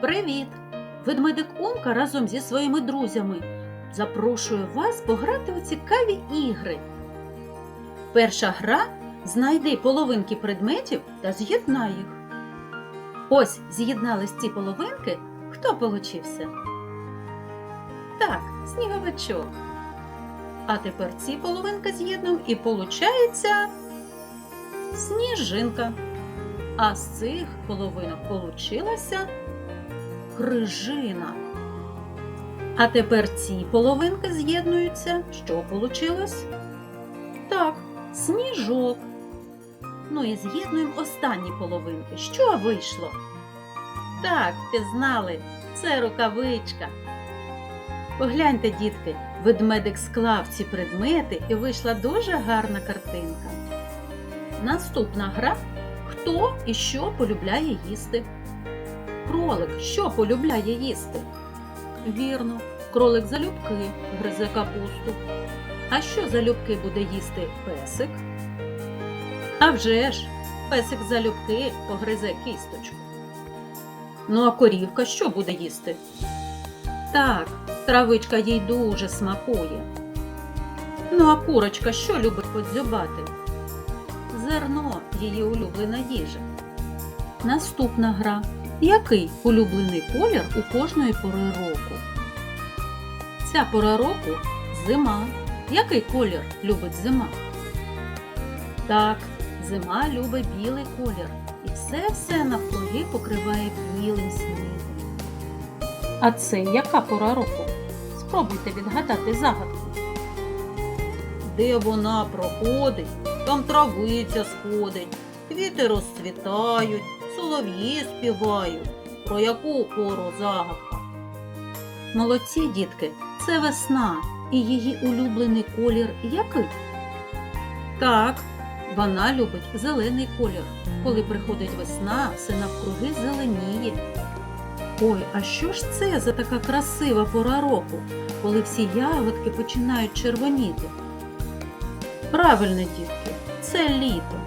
Привіт! Ведмедик Умка разом зі своїми друзями запрошує вас пограти у цікаві ігри. Перша гра знайди половинки предметів та з'єднай їх. Ось з'єднались ці половинки. Хто получився? Так, сніговичок. А тепер ці половинки з'єднуємо і получається сніжинка. А з цих половинок получилася крижина. А тепер ці половинки з'єднуються. Що получилось? Так, сніжок. Ну і з'єднуємо останні половинки. Що вийшло? Так, пізнали, це рукавичка. Погляньте, дітки, ведмедик склав ці предмети і вийшла дуже гарна картинка. Наступна гра Хто і що полюбляє їсти? Кролик що полюбляє їсти? Вірно, кролик залюбки гризе капусту. А що залюбки буде їсти песик? А вже ж, песик залюбки погризе кісточку. Ну а корівка що буде їсти? Так, травичка їй дуже смакує. Ну а курочка що любить подзюбати? Зерно її улюблена їжа. Наступна гра. Який улюблений колір у кожної пори року? Ця пора року зима. Який колір любить зима? Так, зима любить білий колір і все-все навкруги покриває білим снігом. А це яка пора року? Спробуйте відгадати загадку. Де вона проходить, там травиця сходить, квіти розцвітають, солов'ї співають. Про яку пору загадка? Молодці, дітки, це весна і її улюблений колір який? Так, вона любить зелений колір. Коли приходить весна, все навкруги зеленіє. Ой, а що ж це за така красива пора року, коли всі ягодки починають червоніти? Правильно, дітки, це літо,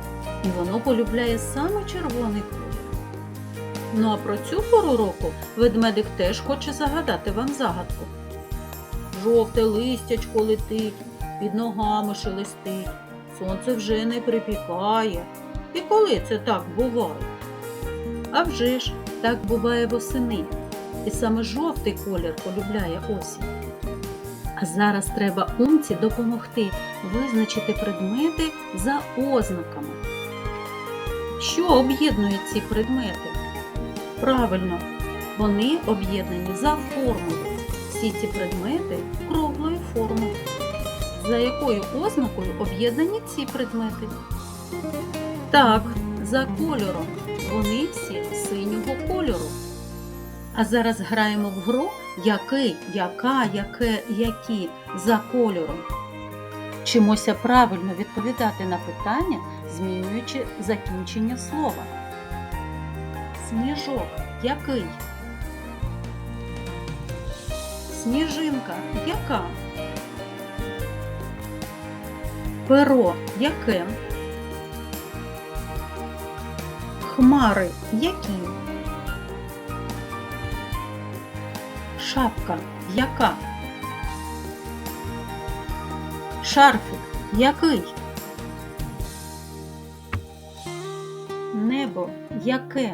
і воно полюбляє саме червоний колір. Ну а про цю пору року ведмедик теж хоче загадати вам загадку. Жовте листячко летить, під ногами шелестить, сонце вже не припікає. І коли це так буває? А вже ж так буває восени, і саме жовтий колір полюбляє осінь. А зараз треба умці допомогти визначити предмети за ознаками. Що об'єднує ці предмети? Правильно, вони об'єднані за формою. Всі ці предмети круглої форми. За якою ознакою об'єднані ці предмети? Так, за кольором. Вони всі синього кольору. А зараз граємо в гру який, яка, яке, які за кольором. Вчимося правильно відповідати на питання, змінюючи закінчення слова. Сніжок який? Сніжинка яка? Перо яке? Хмари які? Шапка яка? Шарфик який? Небо яке?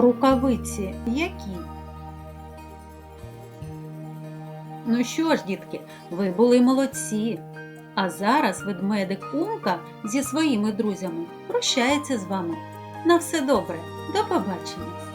Рукавиці які? Ну що ж, дітки, ви були молодці. А зараз ведмедик Умка зі своїми друзями прощається з вами. На все добре, до побачення!